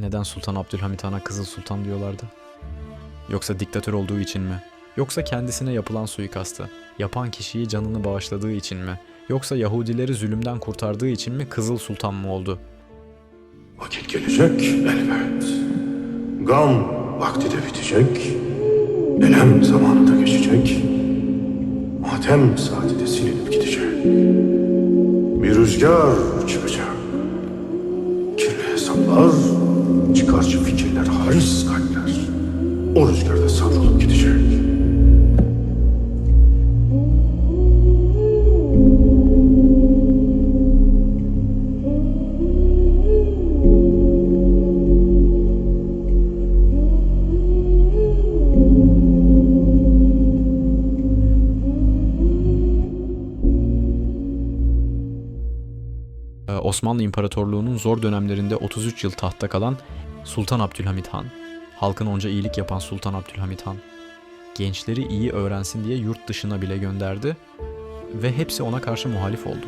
Neden Sultan Abdülhamit Han'a Kızıl Sultan diyorlardı? Yoksa diktatör olduğu için mi? Yoksa kendisine yapılan suikastı, yapan kişiyi canını bağışladığı için mi? Yoksa Yahudileri zulümden kurtardığı için mi Kızıl Sultan mı oldu? Vakit gelecek elbet. Gam vakti de bitecek. Elem zamanı da geçecek. Matem saati de silinip gidecek. Bir rüzgar çıkacak. Kirli hesaplar, çıkarcı fikirler, haris kalpler. O rüzgarda savrulup gidecek. Ee, Osmanlı İmparatorluğu'nun zor dönemlerinde 33 yıl tahtta kalan Sultan Abdülhamit Han. Halkın onca iyilik yapan Sultan Abdülhamit Han. Gençleri iyi öğrensin diye yurt dışına bile gönderdi ve hepsi ona karşı muhalif oldu.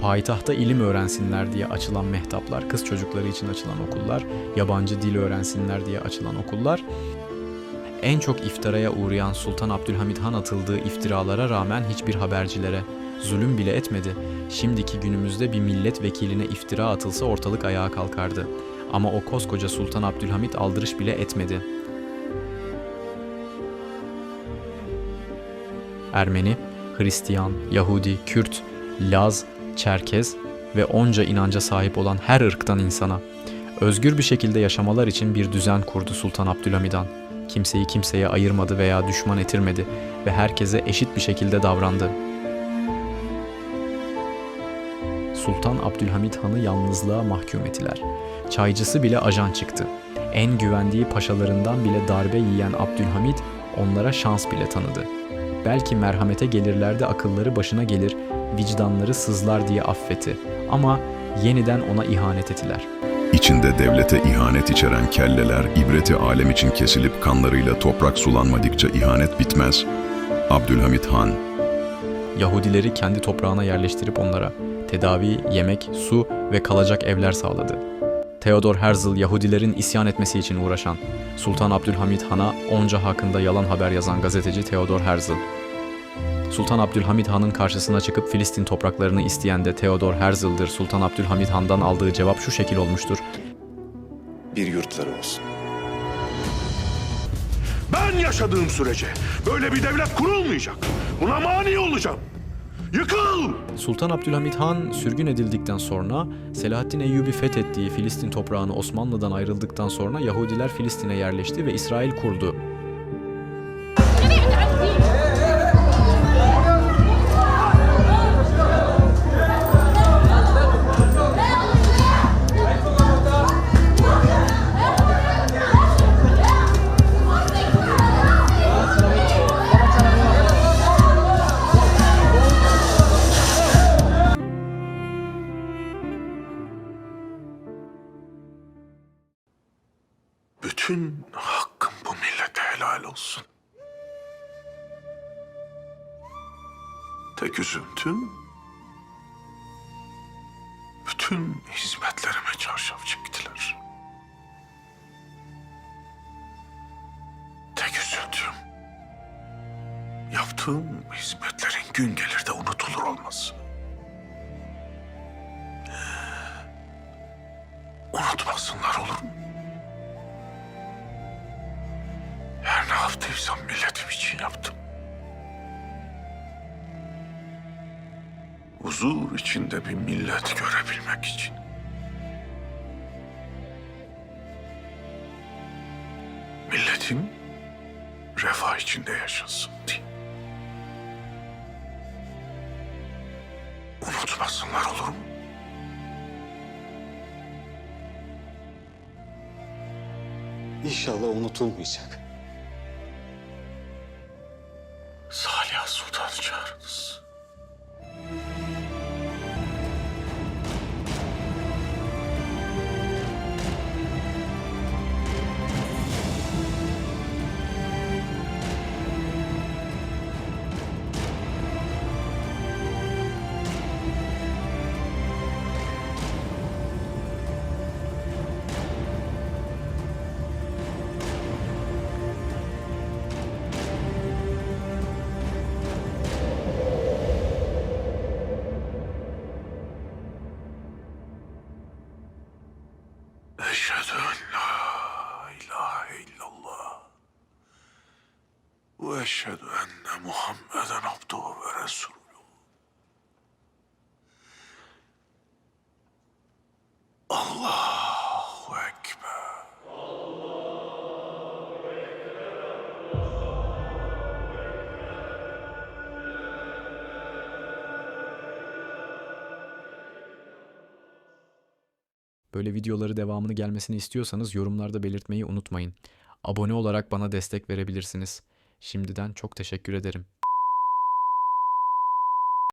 Payitahta ilim öğrensinler diye açılan mehtaplar, kız çocukları için açılan okullar, yabancı dil öğrensinler diye açılan okullar, en çok iftiraya uğrayan Sultan Abdülhamit Han atıldığı iftiralara rağmen hiçbir habercilere zulüm bile etmedi. Şimdiki günümüzde bir milletvekiline iftira atılsa ortalık ayağa kalkardı. Ama o koskoca Sultan Abdülhamit aldırış bile etmedi. Ermeni, Hristiyan, Yahudi, Kürt, Laz, Çerkez ve onca inanca sahip olan her ırktan insana özgür bir şekilde yaşamalar için bir düzen kurdu Sultan Abdülhamid Han. Kimseyi kimseye ayırmadı veya düşman etirmedi ve herkese eşit bir şekilde davrandı. Sultan Abdülhamit Han'ı yalnızlığa mahkum ettiler. Çaycısı bile ajan çıktı. En güvendiği paşalarından bile darbe yiyen Abdülhamit onlara şans bile tanıdı. Belki merhamete gelirlerdi akılları başına gelir, vicdanları sızlar diye affetti. Ama yeniden ona ihanet ettiler. İçinde devlete ihanet içeren kelleler ibreti alem için kesilip kanlarıyla toprak sulanmadıkça ihanet bitmez. Abdülhamit Han Yahudileri kendi toprağına yerleştirip onlara tedavi, yemek, su ve kalacak evler sağladı. Theodor Herzl Yahudilerin isyan etmesi için uğraşan, Sultan Abdülhamit Han'a onca hakkında yalan haber yazan gazeteci Theodor Herzl. Sultan Abdülhamit Han'ın karşısına çıkıp Filistin topraklarını isteyen de Theodor Herzl'dir. Sultan Abdülhamit Han'dan aldığı cevap şu şekil olmuştur. bir yurtları olsun. Ben yaşadığım sürece böyle bir devlet kurulmayacak. Buna mani olacağım. Yıkıl! Sultan Abdülhamit Han sürgün edildikten sonra Selahaddin Eyyubi fethettiği Filistin toprağını Osmanlı'dan ayrıldıktan sonra Yahudiler Filistin'e yerleşti ve İsrail kurdu. Bütün hakkım bu millete helal olsun. Tek üzüntüm bütün hizmetlerime çarşaf çektiler. Tek üzüntüm yaptığım hizmetlerin gün gelir de unutulur olması. Unutmasınlar olur mu? Yaptıysam milletim için yaptım. Huzur içinde bir millet görebilmek için. Milletim refah içinde yaşasın diye. Unutmasınlar olur mu? İnşallah unutulmayacak. Sultan'ı çağırınız. Ve eşhedü enne Muhammeden abduhu ve resulü. Allahu Ekber. Böyle videoları devamını gelmesini istiyorsanız yorumlarda belirtmeyi unutmayın. Abone olarak bana destek verebilirsiniz. Şimdiden çok teşekkür ederim.